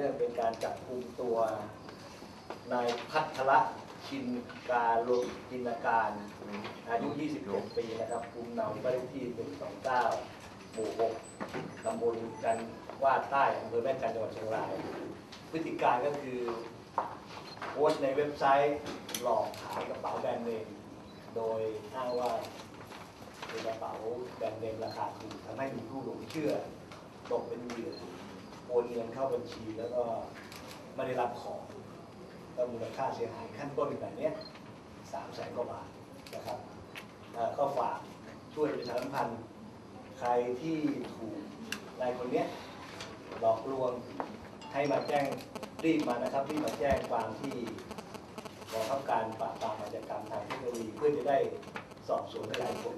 เรื่องเป็นการจับกุมตัวนายพัทรชินการลมจินการ อายุ 27 ปีนะครับภูมิลำเนาบ้านเลขที่ 129 หมู่ 6 ตำบลกันว่าใต้อำเภอแม่จันจังหวัดเชียงราย พฤติการก็คือโพสต์ในเว็บไซต์หลอกขายกระเป๋าแบรนด์เนมโดยอ้างว่าเป็นกระเป๋าแบรนด์เนมราคาถูกทำให้มีผู้หลงเชื่อตกเป็นเหยื่อ เข้าบัญชีแล้วก็ไม่ได้รับของก็มูลค่าเสียหายขั้นต้นแบบนี้สามแสนกว่าบาทนะครับเอ่อก็ฝากช่วยประชาสัมพันธ์ใครที่ถูกนายคนนี้หลอกลวงให้มาแจ้งรีบมานะครับรีบมาแจ้งความที่กองทัพการปราบปรามอาชญากรรมทางเทคโนโลยีเพื่อจะได้สอบสวนขยายผล